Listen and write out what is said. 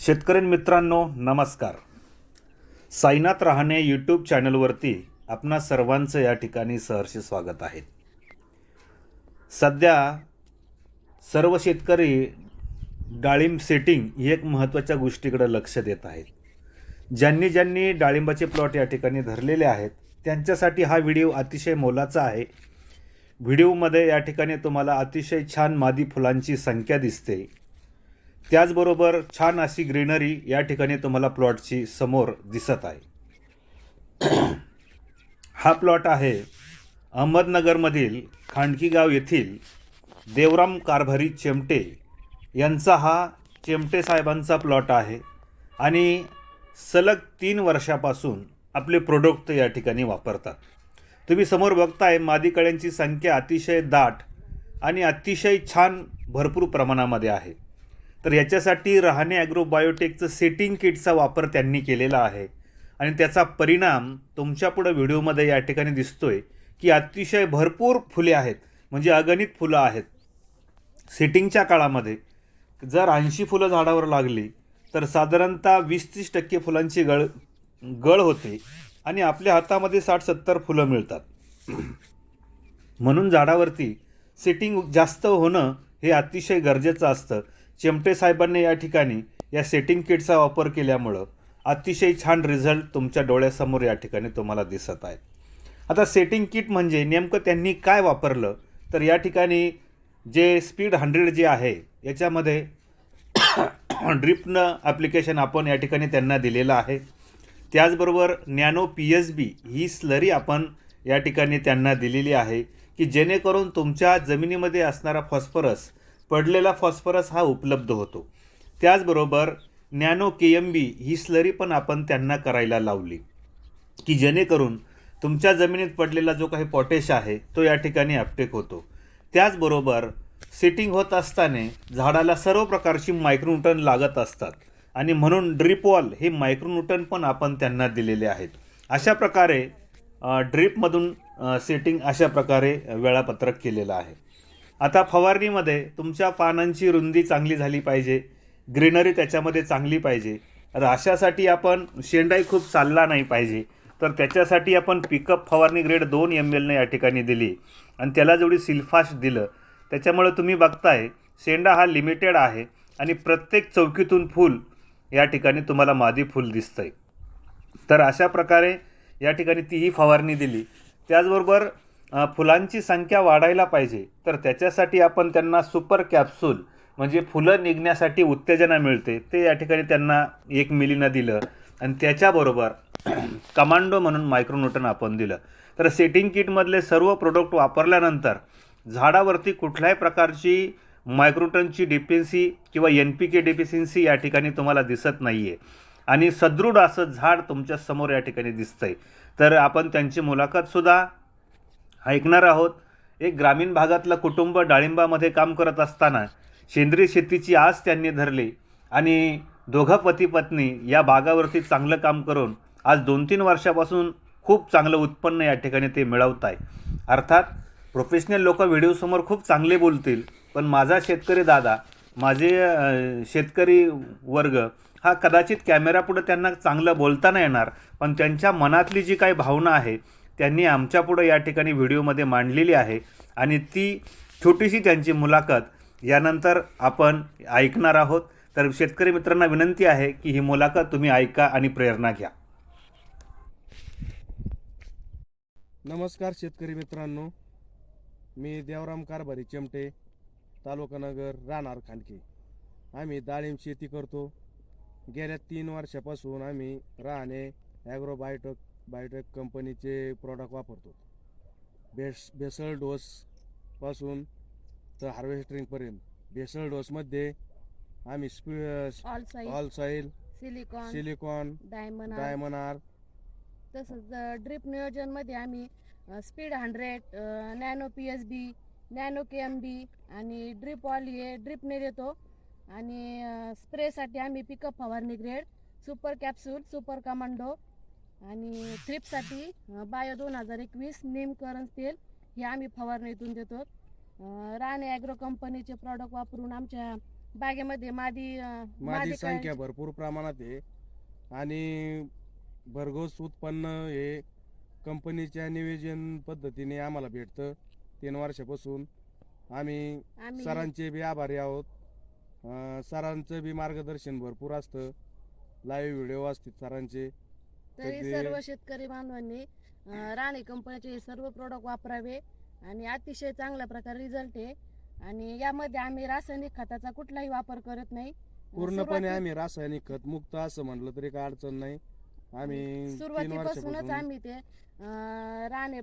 शेतकरी मित्रांनो नमस्कार. साईनाथ रहाणे यूट्यूब चॅनलवरती आपणा सर्वांचं या ठिकाणी सहर्ष स्वागत आहे. सध्या सर्व शेतकरी डाळिंब सेटिंग ही एक महत्त्वाच्या गोष्टीकडे लक्ष देत आहेत. ज्यांनी ज्यांनी डाळिंबाचे प्लॉट या ठिकाणी धरलेले आहेत त्यांच्यासाठी हा व्हिडिओ अतिशय मोलाचा आहे. व्हिडिओमध्ये या ठिकाणी तुम्हाला अतिशय छान मादी फुलांची संख्या दिसते. त्याचबरोबर छान अशी ग्रीनरी या ठिकाणी तुम्हाला प्लॉटची समोर दिसत आहे. हा प्लॉट आहे अहमदनगरमधील खांडकी गाव येथील देवराम कारभारी चेमटे यांचा हा चेमटे साहेबांचा प्लॉट आहे आणि सलग तीन वर्षापासून आपले प्रोडक्ट या ठिकाणी वापरतात. तुम्ही समोर बघताय मादी कळ्यांची संख्या अतिशय दाट आणि अतिशय छान भरपूर प्रमाणामध्ये आहे. तर याच्यासाठी रहाणे ॲग्रो बायोटेकचं सेटिंग किटचा वापर त्यांनी केलेला आहे. आणि त्याचा परिणाम तुमच्यापुढं व्हिडिओमध्ये या ठिकाणी दिसतोय की अतिशय भरपूर फुले आहेत. म्हणजे अगणित फुलं आहेत. सेटिंगच्या काळामध्ये जर ऐंशी फुलं झाडावर लागली तर साधारणतः वीस तीस टक्के फुलांची गळ गळ होते आणि आपल्या हातामध्ये साठ सत्तर फुलं मिळतात. म्हणून झाडावरती सेटिंग जास्त होणं हे अतिशय गरजेचं असतं. चिमटे साहेबांनी या ठिकाणी या सेटिंग किटचा वापर केल्यामुळं अतिशय छान रिझल्ट तुमच्या डोळ्यासमोर या ठिकाणी तुम्हाला दिसत आहेत. आता सेटिंग किट म्हणजे नेमकं त्यांनी काय वापरलं? तर या ठिकाणी जे स्पीड हंड्रेड जे आहे याच्यामध्ये ड्रिपनं ॲप्लिकेशन आपण या ठिकाणी त्यांना दिलेलं आहे. त्याचबरोबर नॅनो पी एस बी ही स्लरी आपण या ठिकाणी त्यांना दिलेली आहे की जेणेकरून तुमच्या जमिनीमध्ये असणारा फॉस्फरस पडलेला फॉस्फरस हा उपलब्ध होतो. त्याचबरोबर नॅनो के एम बी ही स्लरी पण आपण त्यांना करायला लावली. की जेणेकरून तुमच्या जमिनीत पडलेला जो काही पॉटेश आहे तो या ठिकाणी अपटेक होतो. त्याचबरोबर सेटिंग होत असताना झाडाला सर्व प्रकारची मायक्रोन्यूटन लागत असतात आणि म्हणून ड्रिपवॉल हे मायक्रोन्यूटन पण आपण त्यांना दिलेले आहेत. अशा प्रकारे ड्रिपमधून सेटिंग अशा प्रकारे वेळापत्रक केलेलं आहे. आता फवारणीमध्ये तुमच्या पानांची रुंदी चांगली झाली पाहिजे. ग्रीनरी त्याच्यामध्ये चांगली पाहिजे. तर अशासाठी आपण शेंडाई खूप चालला नाही पाहिजे. तर त्याच्यासाठी आपण पिकअप फवारणी ग्रेड दोन एम एलने या ठिकाणी दिली. आणि त्याला जेवढी सिल्फाश दिलं त्याच्यामुळे तुम्ही बघताय शेंडा हा लिमिटेड आहे आणि प्रत्येक चौकीतून फूल या ठिकाणी तुम्हाला मादी फूल दिसतंय. तर अशा प्रकारे या ठिकाणी तीही फवारणी दिली. त्याचबरोबर फुलांची संख्या वाढायला पाहिजे. तर त्याच्यासाठी आपण त्यांना सुपर कॅप्सूल म्हणजे फुलं निघण्यासाठी उत्तेजना मिळते. ते या ठिकाणी त्यांना एक मिलीनं दिलं. आणि त्याच्याबरोबर कमांडो म्हणून मायक्रोन्यूटन आपण दिलं. तर सेटिंग किटमधले सर्व प्रोडक्ट वापरल्यानंतर झाडावरती कुठल्याही प्रकारची मायक्रोटनची डिफिन्सी किंवा एन पी के डिफिसिन्सी या ठिकाणी तुम्हाला दिसत नाही आहे आणि सदृढ असं झाड तुमच्यासमोर या ठिकाणी दिसतंय. तर आपण त्यांची मुलाखतसुद्धा ऐकणार आहोत. एक ग्रामीण भागातलं कुटुंब डाळिंबामध्ये काम करत असताना सेंद्रिय शेतीची आस त्यांनी धरली आणि दोघं पती पत्नी या भागावरती चांगलं काम करून आज दोन तीन वर्षापासून खूप चांगलं उत्पन्न या ठिकाणी ते मिळवत आहे. अर्थात प्रोफेशनल लोक व्हिडिओसमोर खूप चांगले बोलतील पण माझा शेतकरी दादा माझे शेतकरी वर्ग हा कदाचित कॅमेरापुढं त्यांना चांगलं बोलता नाही येणार पण त्यांच्या मनातली जी काही भावना आहे त्यांनी आमच्यापुढं या ठिकाणी व्हिडिओमध्ये मांडलेली आहे आणि ती छोटीशी त्यांची मुलाखत यानंतर आपण ऐकणार आहोत. तर शेतकरी मित्रांना विनंती आहे की ही मुलाखत तुम्ही ऐका आणि प्रेरणा घ्या. नमस्कार शेतकरी मित्रांनो. मी देवराम कारभारी चिमटे तालुका नगर राहणार खांडके आम्ही डाळिंब शेती करतो. गेल्या तीन वर्षापासून आम्ही राहणे ॲग्रोबायोटक बायोटेक कंपनीचे प्रॉडक्ट वापरतो. बेस बेसळ डोसपासून तर हार्वेस्टरिंगपर्यंत बेसळ डोसमध्ये आम्ही स्पी all soil silicon silicon diamond diamond R तसंच ड्रिप नियोजनमध्ये आम्ही speed hundred nano P S B nano K M B आणि ड्रिप ऑल हे ड्रिपने देतो. आणि स्प्रेसाठी आम्ही पिकअप फवारणी grade super capsule super commando आणि थ्रिपसाठी बायो दोन हजार एकवीस नेमकरण तेल हे आम्ही फवारणीतून देतो. राणे ॲग्रो कंपनीचे प्रॉडक्ट वापरून आमच्या बागेमध्ये मादी माझी मादी संख्या भरपूर प्रमाणात आहे. आणि भरघोस उत्पन्न हे कंपनीच्या नियोजन पद्धतीने आम्हाला भेटतं तीन वर्षापासून. आम्ही सरांचे बी आभारी आहोत. सरांचं बी मार्गदर्शन भरपूर असतं. लाईव्ह व्हिडिओ असतात सरांचे. तरी ते- सर्व शेतकरी बांधवांनी अं, राणे कंपनीचे हे सर्व प्रोडक्ट वापरावे आणि अतिशय चांगल्या प्रकारे रिझल्ट आहे. आणि यामध्ये आम्ही रासायनिक खताचा कुठलाही वापर करत नाही. पूर्णपणे सुरुवाती- आम्ही रासायनिक खत मुक्त असं म्हटलं तरी काय अडचण नाही. आम्ही तीन सुरुवातीपासूनच वर्षापासून आम्ही ते अं, राणे